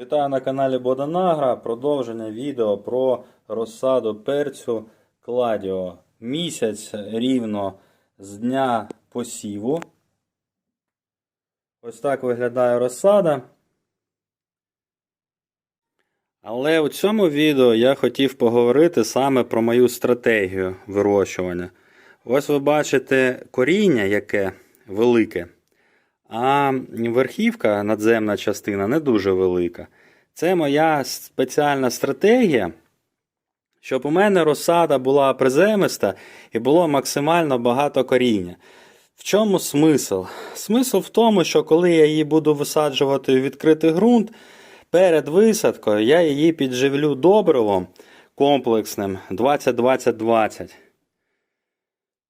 Вітаю на каналі Боданагра. Продовження відео про розсаду перцю Кладіо. Місяць рівно з дня посіву. Ось так виглядає розсада. Але у цьому відео я хотів поговорити саме про мою стратегію вирощування. Ось ви бачите коріння, яке велике. А верхівка, надземна частина, не дуже велика. Це моя спеціальна стратегія, щоб у мене розсада була приземиста і було максимально багато коріння. В чому смисл? Смисл в тому, що коли я її буду висаджувати у відкритий ґрунт, перед висадкою я її підживлю добривом комплексним 20-20-20.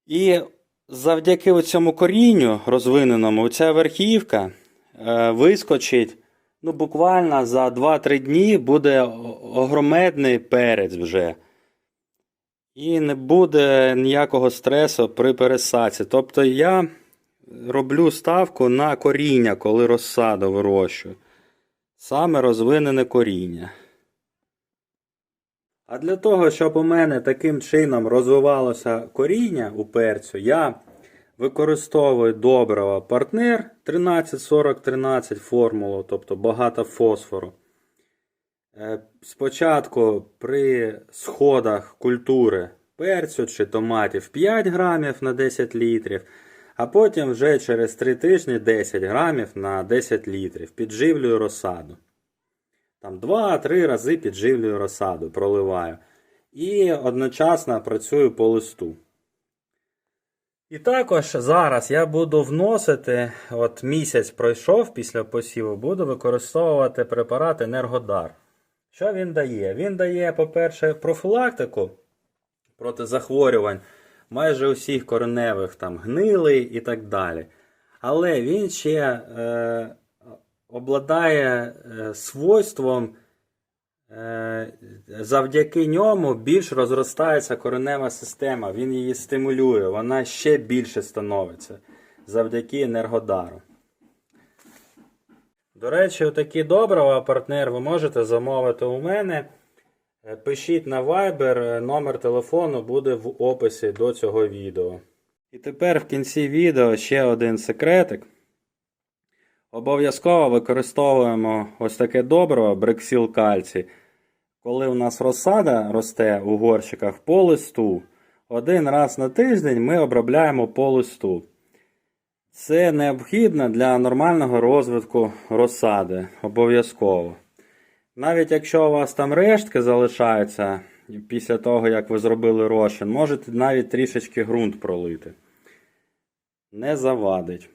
І завдяки цьому корінню розвиненому, ця верхівка е, вискочить ну, буквально за 2-3 дні буде огромедний перець вже. І не буде ніякого стресу при пересадці. Тобто я роблю ставку на коріння, коли розсаду вирощую. Саме розвинене коріння. А для того, щоб у мене таким чином розвивалося коріння у перцю, я використовую добриво партнер 13-40-13 формулу, тобто багато фосфору. Е, Спочатку при сходах культури перцю чи томатів 5 грамів на 10 літрів, а потім вже через 3 тижні 10 грамів на 10 літрів. Підживлюю розсаду. Там 2-3 рази підживлюю розсаду, проливаю. І одночасно працюю по листу. І також зараз я буду вносити, от місяць пройшов після посіву, буду використовувати препарат Енергодар. Що він дає? Він дає, по-перше, профілактику проти захворювань майже усіх кореневих там гнилий і так далі. Але він ще е, обладає е, свойством, е, завдяки ньому більш розростається коренева система, він її стимулює, вона ще більше становиться завдяки енергодару. До речі, такі добрива, партнер, ви можете замовити у мене. Е, Пишіть на Viber, номер телефону буде в описі до цього відео. І тепер в кінці відео ще один секретик. Обов'язково використовуємо ось таке добриво брексіл кальцій. Коли у нас розсада росте у горщиках по листу, один раз на тиждень ми обробляємо по листу. Це необхідно для нормального розвитку розсади. Обов'язково. Навіть якщо у вас там рештки залишаються після того, як ви зробили розчин, можете навіть трішечки ґрунт пролити. Не завадить.